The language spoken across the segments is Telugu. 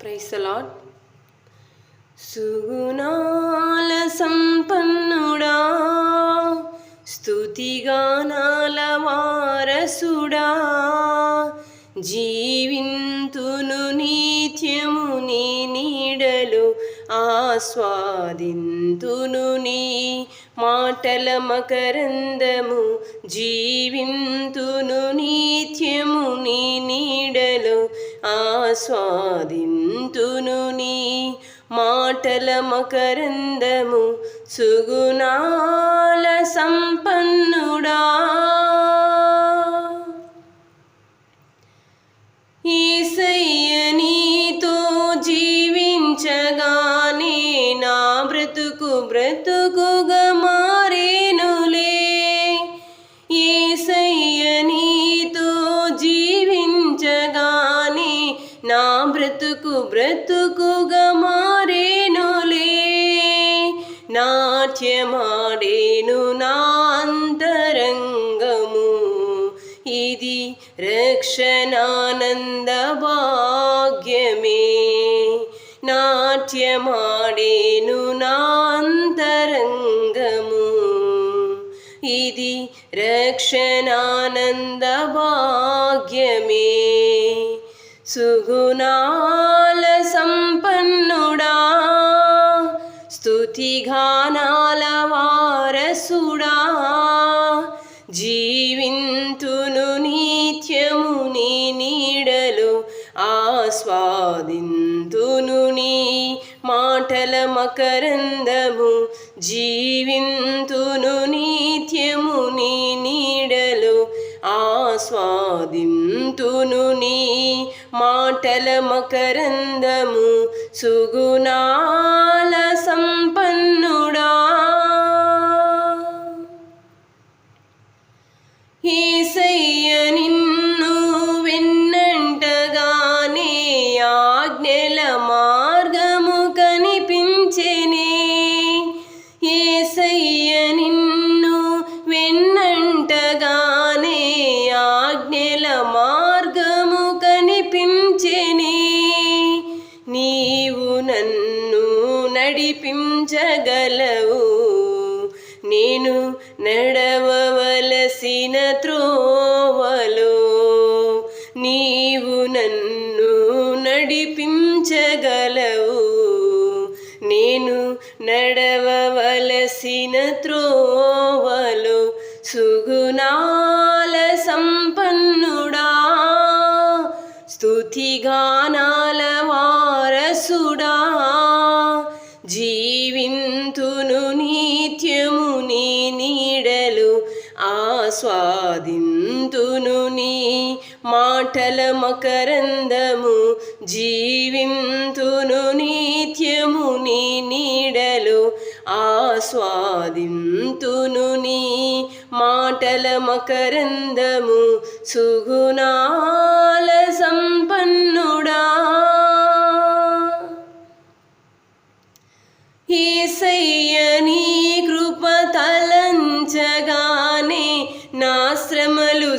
ప్రైసలాట్ సుగుణాల సంపన్నుడా స్తుతిగానాల వారసుడా జీవింతును నిత్యము నీ నీడలు ఆస్వాదింతును నీ మాటల మకరందము జీవింతును నిత్యము నీ నీడలు ఆస్వాదింతును నీ మాటల మకరందము సుగుణాల సంపన్నుడా. ఈసయ్య నీతో జీవించగానే నా బ్రతుకు బ్రతుకు బ్రతుకు బ్రతుకుగా మారేనులే నాట్యమాడేను నా అంతరంగము ఇది రక్షణానంద భాగ్యమే నాట్యమాడేను నాంతరంగము ఇది రక్షణానంద భాగ్యమే సుగుణాల సంపన్నుడా స్థుతిఘానాల వారసుడా. జీవింతును నిత్యము నీ నీడలు ఆస్వాదింతును నీ మాటల మకరందము. జీవింతును నిత్యము నీ నీడలు ఆస్వాదిం మాటల మకరందము నడిపించగలవు. నేను నడవవలసిన త్రోవలో నీవు నన్ను నడిపించగలవు. నేను నడవవలసిన త్రోవలో సుగుణాల సంపన్నుడా. స్తుతిగానాల వారసుడా. జీవింతును నిత్యము నీ నీడలు ఆస్వాదింతును నీ మాటల మకరందము జీవింతును నిత్యము నీ నీడలు ఆస్వాదింతును నీ మాటల మకరందము సుగుణా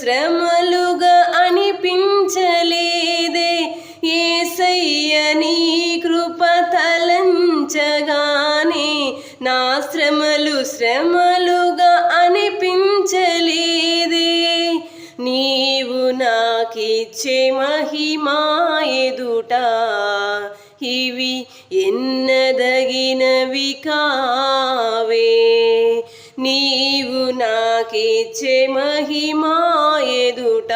శ్రమలుగా అనిపించలేదే. ఏసయ్య నీ కృప తలంచగానే నా శ్రమలు శ్రమలుగా అనిపించలేదే. నీవు నాకిచ్చే మహిమా ఎదుట ఇవి ఎన్నదగినవి కావ. నాకిచ్చే మహిమా ఎదుట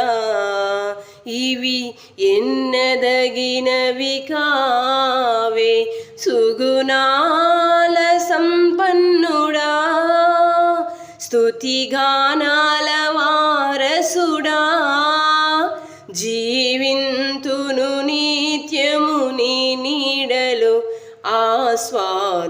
ఇవి ఎన్నదగినవి కావే. సుగుణాల సంపన్నుడా స్తుతిగానా